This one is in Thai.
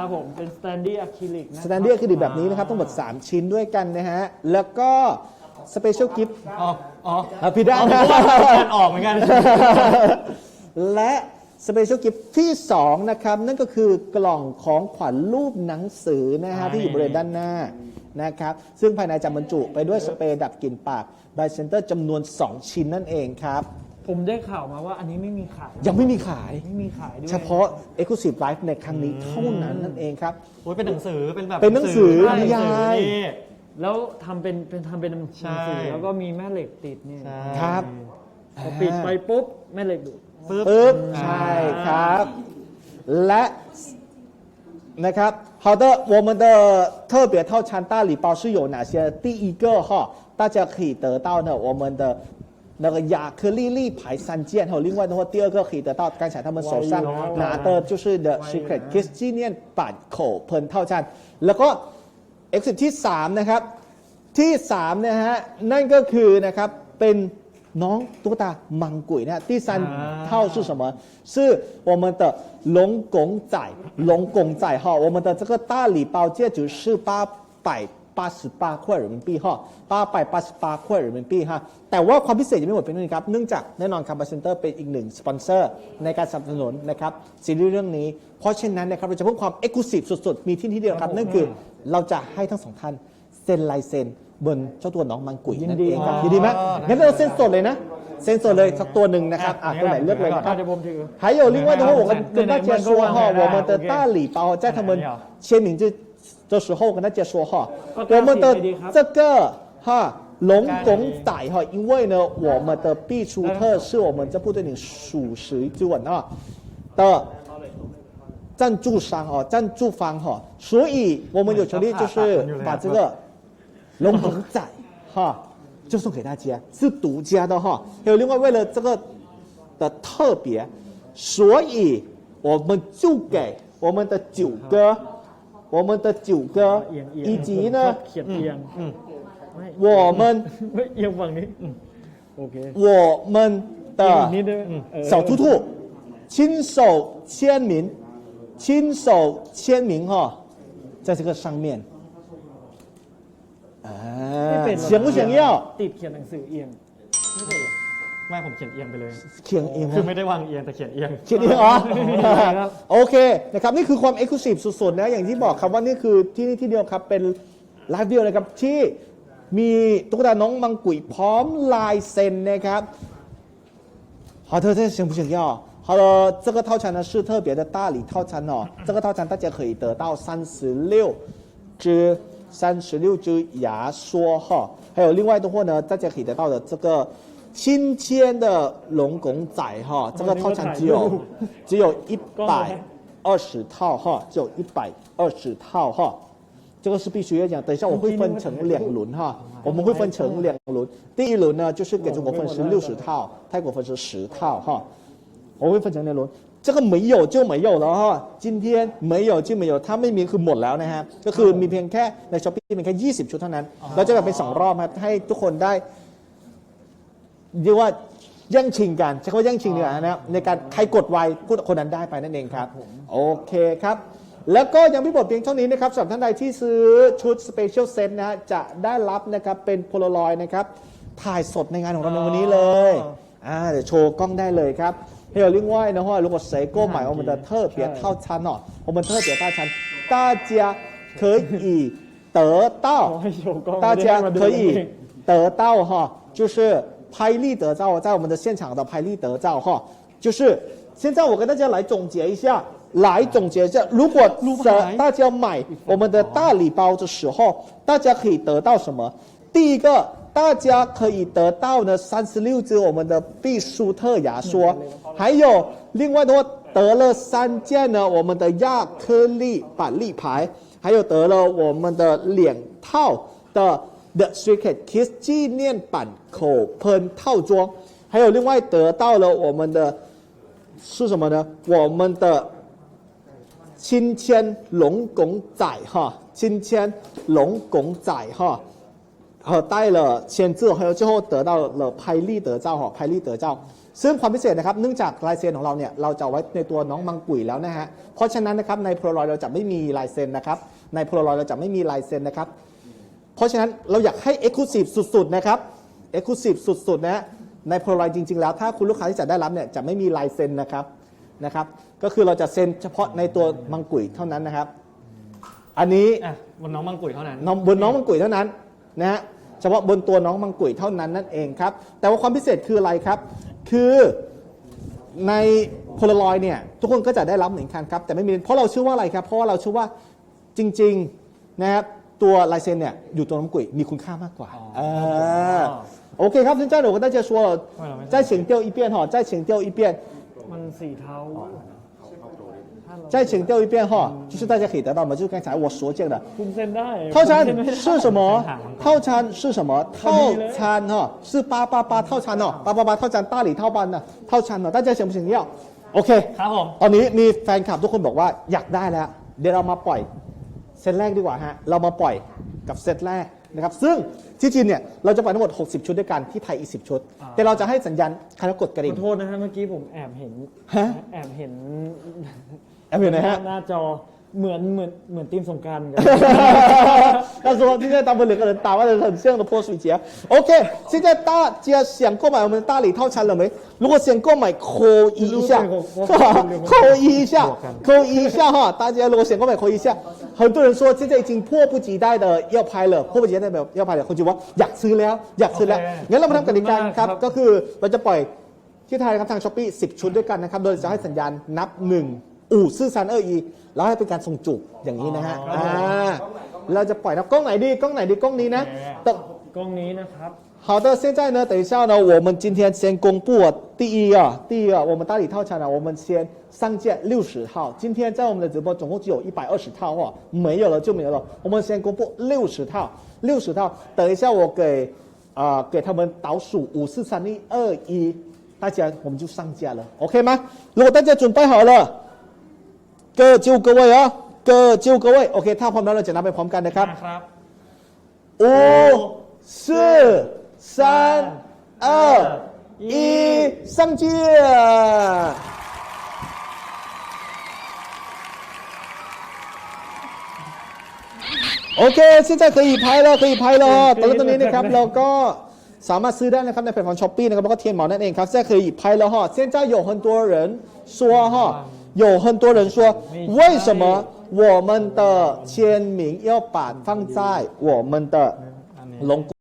ครับผม เป็นสแตนดี้อะคริลิกนะสแตนเดียร์คือดีแบบนี้นะครับทั้งหมด 3 ชิ้นด้วยกันนะฮะ แล้วก็สเปเชียลกิฟต์อ๋ออ๋อพี่ได้เอาผมว่าการออกเหมือนกัน และสเปเชียลกิฟต์ที่ 2 นะครับ นั่นก็คือกล่องของขวัญรูปหนังสือนะฮะใช่ที่อยู่บริเวณด้านหน้านะครับ ซึ่งภายในจะบรรจุไปด้วยสเปรย์ดับกลิ่นปากไบเซนเตอร์จำนวน 2 ชิ้นนั่นเองครับ ผมได้ข่าวมาว่าอันนี้ไม่มีขาย ยังไม่มีขาย ไม่มีขายด้วย เฉพาะ Exclusive Live ในครั้งนี้เท่านั้นนั่นเองครับ โอ้ยเป็นหนังสือเป็นแบบ เป็นหนังสือ ใช่ นิยาย นี่ แล้วทำเป็นเป็นทำเป็นหนัง ใช่ สือแล้วก็มีแม่เหล็กติดเนี่ย ใช่ ครับ พอปิดไปปุ๊บแม่เหล็กดูด ปึ๊บ ปึ๊บใช่ครับ และนะครับ好的，我们的特别套餐大礼包是有哪些？第一个哈，大家可以得到呢我们的 那个亚克力立牌三件，还有另外的话，第二个可以得到刚才他们手上拿的就是 The Secret Kiss 纪念版口喷套餐，แล้วก็ X ที่3นะครับ ที่ 3 นะฮะ นั่นก็คือนะครับ เป็นน้องตุ๊กตามังกุยนะฮะที่ซันเท่า是什么是我们的龙拱仔龙拱仔哈我们的这个大礼包戒指是八百 八十八块人民币哈八百八十八块人民币ฮะแต่ว่าความพิเศษยังไม่หมดเพียงเท่านี้ครับ เนื่องจากแน่นอนครับบาเซนเตอร์เป็นอีกหนึ่งสปอนเซอร์ในการสนับสนุนนะครับซีรีส์เรื่องนี้ เพราะฉะนั้นนะครับเราจะเพิ่มความเอกลุศิสุดๆ มีที่ที่เดียวครับ นั่นคือเราจะให้ทั้งสองท่านเซ็นลายเซ็นบนเจ้าตัวน้องมังกุยนั่นเองครับยินดีไหมงั้นเราเซ็นสดเลยนะ เซ็นสดเลยสักตัวหนึ่งนะครับอ่ะตัวไหนเลือกเลยนะค อ่ะ รับ เดี๋ยวผมถือ 还有另外的话，我跟跟大家说哈，那那我们的那大礼包在他们签名这 的时候跟大家说哈，我们的这个哈龙拱仔哈，因为呢我们的必出特是我们这部电影属实之吻啊的赞助商哦，赞助方哈，所以我们有权利就是把这个龙拱仔哈。就送给大家，是独家的哈。还有另外为了这个的特别，所以我们就给我们的九哥，我们的九哥 เอียงเอียง 以及呢 เขียนเอียง อืม ไม่ 我们 ไม่เอียงฝั่งนี้อืมโอเค 我们 เอียงอีกนิด 的 นึงเออ 小兔兔亲手签名，亲手签名哈，在这个上面。 ไม่ 啊 เป็นหรอก 想不想要？ ติดเขียนหนังสือเอียงไม่เป็นหรอก ไม่ผมเขียนเอียงไปเลย เขียนเอง คือ นะ ไม่ได้วางเอียงแต่เขียนเอียง เขียนเองอ๋อ ครับ โอเคนะครับนี่คือความเอกลุศิสุดๆนะอย่างที่บอกครับว่านี่คือที่นี่ที่เดียวครับเป็นไลฟ์เดียวเลยครับที่มีตุ๊กตาน้องมังกุยพร้อมลายเซ็นนะครับ好的，这想不想要？好了，这个套餐呢是特别的大礼套餐哦。这个套餐大家可以得到三十六支三十六支牙刷哈，还有另外的话呢，大家可以得到的这个 亲签的龙拱仔哈，这个套餐只有只有一百二十套哈，只有一百二十套哈。这个是必须要讲，等一下我会分成两轮哈，我们会分成两轮。第一轮呢，就是给中国分是六十套，泰国分是十套哈，我会分成两轮。这个没有就没有了哈，今天没有就没有，ถ้าไม่มีคือหมดแล้วนะฮะก็คือมีเพียงแค่ในช้อปปี้มีแค่ 20 ชุดเท่านั้น เราจะแบ่งเป็นสองรอบครับให้ทุกคนได้ เรียกว่าแย่งชิงกันใช้คำว่าแย่งชิงดีกว่านะครับในการใครกดไวพูดคนนั้นได้ไปนั่นเองครับโอเคครับ แล้วก็ยังพิบทเพียงเท่านี้นะครับสำหรับท่านใดที่ซื้อชุดสเปเชียลเซตนะจะได้รับนะครับเป็นโพลารอยนะครับถ่ายสดในงานของเราในวันนี้เลยอ่าเดี๋ยวโชว์กล้องได้เลยครับเฮลลิงไหวนะฮะลูกกดเซโก้ใหม่อมเดอร์เทอร์เปียเท่าชันหน่ออมันเทอร์เปียเท่าชันตาเจียเคยอีเต๋อเต้าตาเจียเคยอีเต๋อเต้าฮะ就是拍立得照，在我们的现场的拍立得照哈，就是现在我跟大家来总结一下，来总结一下，如果大家买我们的大礼包的时候，大家可以得到什么？第一个，大家可以得到呢三十六支我们的必舒特牙刷，还有另外的话得了三件呢我们的亚克力板立牌，还有得了我们的两套的 The Secret Kiss 纪念版口喷套装，还有另外得到了我们的是什么呢？我们的亲签龙拱仔哈，亲签龙拱仔哈，和带了签字，还有最后得到了拍立得照哈，拍立得照。 ซึ่งความพิเศษนะครับเนื่องจากลายเซ็นของเราเนี่ยเราจะเอาไว้ในตัวน้องมังกุยแล้วนะฮะเพราะฉะนั้นนะครับในโพลารอยเราจะไม่มีลายเซ็นนะครับในโพลารอยเราจะไม่มีลายเซ็นนะครับ เพราะฉะนั้นเราอยากให้ Exclusive สุดๆ นะครับ Exclusive สุดๆ นะฮะในโพลารอยจริง ๆ แล้ว ถ้าคุณลูกค้าที่จะได้รับเนี่ยจะไม่มีลายเซ็นนะครับนะครับ ก็คือเราจะเซ็นเฉพาะในตัวมังกุยเท่านั้นนะครับ อันนี้อะบนน้องมังกุยเท่านั้นน้องบนน้องมังกุยเท่านั้นนะฮะเฉพาะบนตัวน้องมังกุยเท่านั้นนั่นเองครับ แต่ว่าความพิเศษคืออะไรครับ คือในโพลารอยเนี่ยทุกคนก็จะได้รับเหมือนกันครับแต่ไม่มีเพราะเราเชื่อว่าอะไรครับ เพราะว่าเราเชื่อว่าจริงๆนะครับ ตัวลายเซ็นเนี่ยอยู่ตัวน้องมังกุยมีคุณค่ามากกว่า อ๋อ เออโอเคครับ现在我跟大家说了为什么再请调一遍哈再请调一遍 มันสีเทาถ้าเรา 再请调一遍哈就是大家可以得到吗就是刚才我所讲的 คุณเซ็นได้ 套餐ผมเซ็นไม่ได้ 是什么很好很？好套餐是什么？套餐哈是八八八套餐哦，八八八套餐大礼套班的套餐哦，大家想不想要？OK， ครับผม ตอนนี้มีแฟนคลับทุกคนบอกว่าอยากได้แล้ว เดี๋ยวเรามาปล่อย เซตแรกดีกว่าฮะ เรามาปล่อยกับเซตแรกนะครับ ซึ่งที่จีนเนี่ยเราจะปล่อยทั้งหมด 60 ชุดด้วยกัน ที่ไทยอีก 10 ชุด แต่เราจะให้สัญญาณคณะกดกระขดิ่องโทษนะฮะเมื่อกี้ผมแอบเห็นฮะ แอบเห็นแอบเห็นนะฮะ หน้าจอ เหมือนเหมือนเหมือนทีมสงกรารกัน 他说今天大部分两个人打扮的很像的泼水节。OK，现在大家想购买我们的大礼套餐了没？如果想购买，扣一一下，扣一一下，扣一一下哈！大家如果想购买，扣一下。很多人说现在已经迫不及待的要拍了，迫不及待的要拍了。คนจีว่าอยากซื้อแล้วอยากซื้อแล้ว โอเค งั้นเรามาทำกติกากันครับ ขอบคุณมากครับ ก็คือเราจะปล่อยที่ไทยนะครับทางช้อปปี้10 ชุดด้วยกันนะครับ โดยจะให้สัญญาณนับ 1 อู่ซื่อซันเอออีแล้วให้เป็นการส่งจูบอย่างนี้นะฮะ อ๋ออ่ อ่าเราจะปล่อยนะกล้องไหนดีกล้องไหนดีกล้องนี้นะ โอเค ต้อง กล้องนี้นะครับ 好的，现在呢，等一下呢，我们今天先公布第一啊，第一啊，我们大礼套餐呢，我们先上架六十套。今天在我们的直播总共只有一百二十套哦，没有了就没有了。我们先公布六十套，六十套。等一下我给啊、给他们倒数五四三一二一，大家我们就上架了，OK 吗？如果大家准备好了， 各就各位啊，各就各位，OK，ถ้าพร้อมแล้วเราจะนับไปพร้อมกันนะครับ นะครับ 五、四、三、二、一，上架。OK 现在可以拍了，可以拍了哦。ตอนตอนนี้นะครับเราก็สามารถซื้อได้นะครับในแพลตฟอร์มช้อปปี้นะครับแล้วก็เทียนหมอนั่นเองครับ现在可以拍了哈。现在有很多人说哈， 有很多人说为什么我们的签名要摆放在我们的龙宫